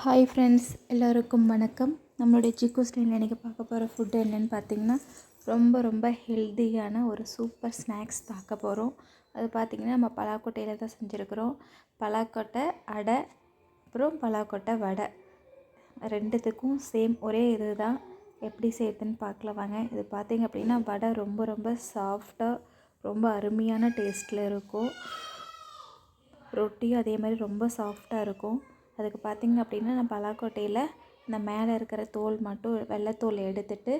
Hi friends எல்லோருக்கும் வணக்கம். நம்மளுடைய சிக்கு ஸ்டைலில் இன்றைக்கி பார்க்க போகிற ஃபுட்டு என்னென்னு பார்த்தீங்கன்னா ரொம்ப ரொம்ப ஹெல்த்தியான ஒரு சூப்பர் ஸ்நாக்ஸ் பார்க்க போகிறோம் அது பார்த்திங்கன்னா நம்ம பலாக்கொட்டையில் தான் செஞ்சுருக்குறோம். பலாக்கொட்டை அடை அப்புறம் பலாக்கொட்டை வடை. ரெண்டுத்துக்கும் சேம் ஒரே இது தான் எப்படி செய்யுதுன்னு பார்க்கலாம் வாங்க. இது பார்த்திங்க அப்படின்னா வடை ரொம்ப ரொம்ப சாஃப்டாக ரொம்ப அருமையான டேஸ்ட்டில் இருக்கும். ரொட்டியும் அதே மாதிரி ரொம்ப சாஃப்டாக இருக்கும். அதுக்கு பார்த்திங்க அப்படின்னா நான் பலாக்கொட்டையில் இந்த மேலே இருக்கிற தோல் மட்டும் வெள்ளைத்தோல் எடுத்துட்டு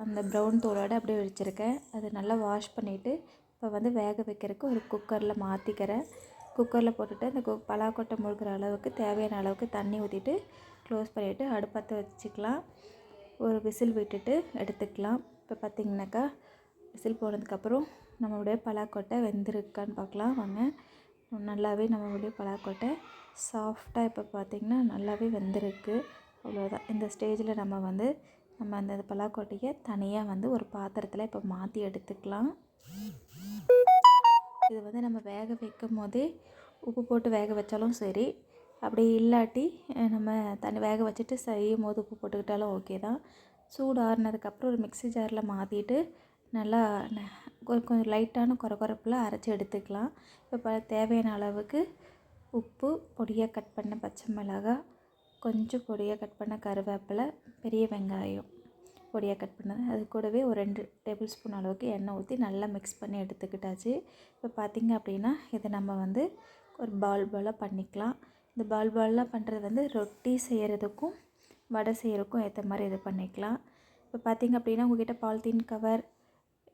அந்த ப்ரௌன் தோலோடு அப்படியே வச்சுருக்கேன். அதை நல்லா வாஷ் பண்ணிவிட்டு இப்போ வந்து வேக வைக்கிறதுக்கு ஒரு குக்கரில் மாற்றிக்கிறேன் குக்கரில் போட்டுட்டு அந்த கு பலாக்கொட்டை முழுகிற அளவுக்கு தேவையான அளவுக்கு தண்ணி ஊற்றிட்டு க்ளோஸ் பண்ணிவிட்டு அடுப்பத்தை வச்சுக்கலாம். ஒரு விசில் விட்டுட்டு எடுத்துக்கலாம். இப்போ பார்த்திங்கனாக்கா விசில் போனதுக்கப்புறம் நம்மளுடைய பலாக்கொட்டை வெந்திருக்கான்னு பார்க்கலாம். வாங்க. நல்லாவே நம்மளுடைய பலாக்கொட்டை சாஃப்டாக இப்போ பார்த்திங்கன்னா நல்லாவே வெந்திருக்கு. அவ்வளோதான் இந்த ஸ்டேஜில் நம்ம வந்து நம்ம அந்த பலாக்கொட்டையை தனியாக வந்து ஒரு பாத்திரத்தில் இப்போ மாற்றி எடுத்துக்கலாம். இது வந்து நம்ம வேக வைக்கும் போதே உப்பு போட்டு வேக வச்சாலும் சரி அப்படி இல்லாட்டி நம்ம தண்ணி வேக வச்சுட்டு செய்யும் போது உப்பு போட்டுக்கிட்டாலும் ஓகே தான். சூடு ஆறுனதுக்கப்புறம் ஒரு மிக்ஸி ஜாரில் மாற்றிட்டு நல்லா கொஞ்சம் லைட்டான குறகுறப்பில் அரைச்சி எடுத்துக்கலாம். இப்போ தேவையான அளவுக்கு உப்பு பொடியாக கட் பண்ண பச்சை மிளகாய் கொஞ்சம் பொடியாக கட் பண்ண கருவேப்பிலை பெரிய வெங்காயம் பொடியாக கட் பண்ணது. அது கூடவே ஒரு ரெண்டு டேபிள் ஸ்பூன் அளவுக்கு எண்ணெய் ஊற்றி நல்லா மிக்ஸ் பண்ணி எடுத்துக்கிட்டாச்சு. இப்போ பார்த்திங்க அப்படின்னா இதை நம்ம வந்து ஒரு பால் பாலாக பண்ணிக்கலாம். இந்த பால் பாலாக பண்ணுறது வந்து ரொட்டி செய்கிறதுக்கும் வடை செய்கிறதுக்கும் ஏற்ற மாதிரி இது பண்ணிக்கலாம். இப்போ பார்த்திங்க அப்படின்னா உங்கள்கிட்ட பாலித்தீன் கவர்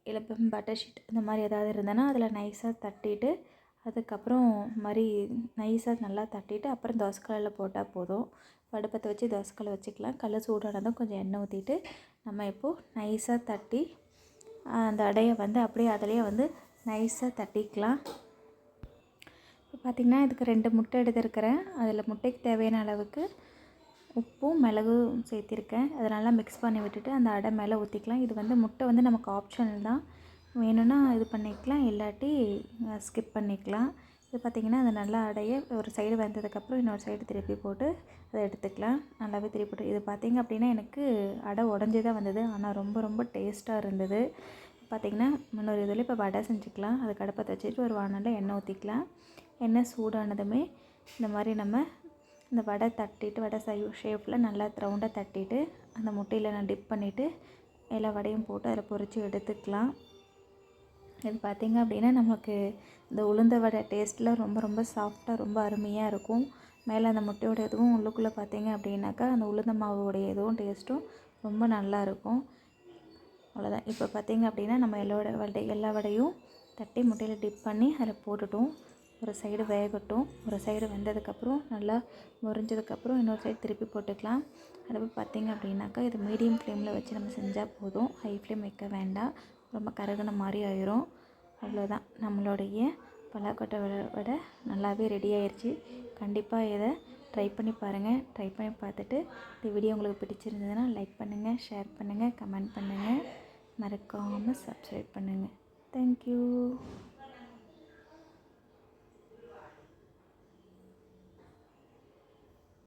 இல்லை பட்டர் ஷீட் இந்த மாதிரி ஏதாவது இருந்ததுன்னா அதில் நைஸாக தட்டிட்டு அதுக்கப்புறம் மாதிரி நைஸாக நல்லா தட்டிட்டு அப்புறம் தோசைக்கல்லில் போட்டால் போதும். படுப்பத்தை வச்சு தோசைக்கல்லை வச்சுக்கலாம். கல் சூடானதும் கொஞ்சம் எண்ணெய் ஊற்றிட்டு நம்ம இப்போது நைஸாக தட்டி அந்த அடையை வந்து அப்படியே அதிலேயே வந்து நைஸாக தட்டிக்கலாம். இப்போ பார்த்திங்கன்னா இதுக்கு ரெண்டு முட்டை எடுத்துருக்கிறேன். அதில் முட்டைக்கு தேவையான அளவுக்கு உப்பும் மிளகும் சேர்த்திருக்கேன். அதை நல்லா மிக்ஸ் பண்ணி விட்டுட்டு அந்த அடை மேலே ஊற்றிக்கலாம் இது வந்து முட்டை வந்து நமக்கு ஆப்ஷனல் தான். வேணும்னா இது பண்ணிக்கலாம். இல்லாட்டி ஸ்கிப் பண்ணிக்கலாம். இது பார்த்திங்கன்னா அது நல்லா அடைய ஒரு சைடு வந்ததுக்கப்புறம் இன்னொரு சைடு திருப்பி போட்டு அதை எடுத்துக்கலாம். நல்லாவே திருப்பி போட்டு இது பார்த்திங்க அப்படின்னா எனக்கு அடை உடஞ்சி தான் வந்தது. ஆனால் ரொம்ப ரொம்ப டேஸ்ட்டாக இருந்தது. பார்த்திங்கன்னா இன்னொரு இதில் இப்போ வடை செஞ்சுக்கலாம். அது கடுப்பை வச்சுட்டு ஒரு வானலில் எண்ணெய் ஊற்றிக்கலாம் எண்ணெய் சூடானதுமே இந்த மாதிரி நம்ம இந்த வடை தட்டிட்டு வடை சை ஷேப்பில் நல்லா ரவுண்டாக தட்டிட்டு அந்த முட்டையில் நான் டிப் பண்ணிவிட்டு எல்லா வடையும் போட்டு அதில் பொறிச்சு எடுத்துக்கலாம். இது பார்த்திங்க அப்படின்னா நமக்கு இந்த உளுந்த வடை டேஸ்ட்டில் ரொம்ப ரொம்ப சாஃப்டாக ரொம்ப அருமையாக இருக்கும். மேலே அந்த முட்டையோட இதுவும் உள்ளுக்குள்ளே பார்த்திங்க அப்படின்னாக்கா அந்த உளுந்த மாவோடைய இதுவும் டேஸ்ட்டும் ரொம்ப நல்லாயிருக்கும் அவ்வளோதான் இப்போ பார்த்திங்க அப்படின்னா நம்ம எல்லோட வடை எல்லா வடையும் தட்டி முட்டையில் டிப் பண்ணி அதில் போட்டுட்டோம். ஒரு சைடு வேகட்டும். ஒரு சைடு வெந்ததுக்கப்புறம் நல்லா முறிஞ்சதுக்கப்புறம் இன்னொரு சைடு திருப்பி போட்டுக்கலாம். அதை பார்த்திங்க அப்படின்னாக்கா இது மீடியம் ஃப்ளேமில் வச்சு நம்ம செஞ்சால் போதும். ஹை ஃப்ளேம் வைக்க வேண்டாம். ரொம்ப கருகின மாதிரி ஆயிரும். அவ்வளோதான் நம்மளுடைய பலாக்கொட்டை விட நல்லாவே ரெடி ஆயிடுச்சு கண்டிப்பாக இதை ட்ரை பண்ணி பாருங்கள் ட்ரை பண்ணி பார்த்துட்டு இந்த வீடியோ உங்களுக்கு பிடிச்சிருந்ததுன்னா லைக் பண்ணுங்கள் ஷேர் பண்ணுங்கள் கமெண்ட் பண்ணுங்கள் மறக்காமல் சப்ஸ்கிரைப் பண்ணுங்கள் தேங்க்யூ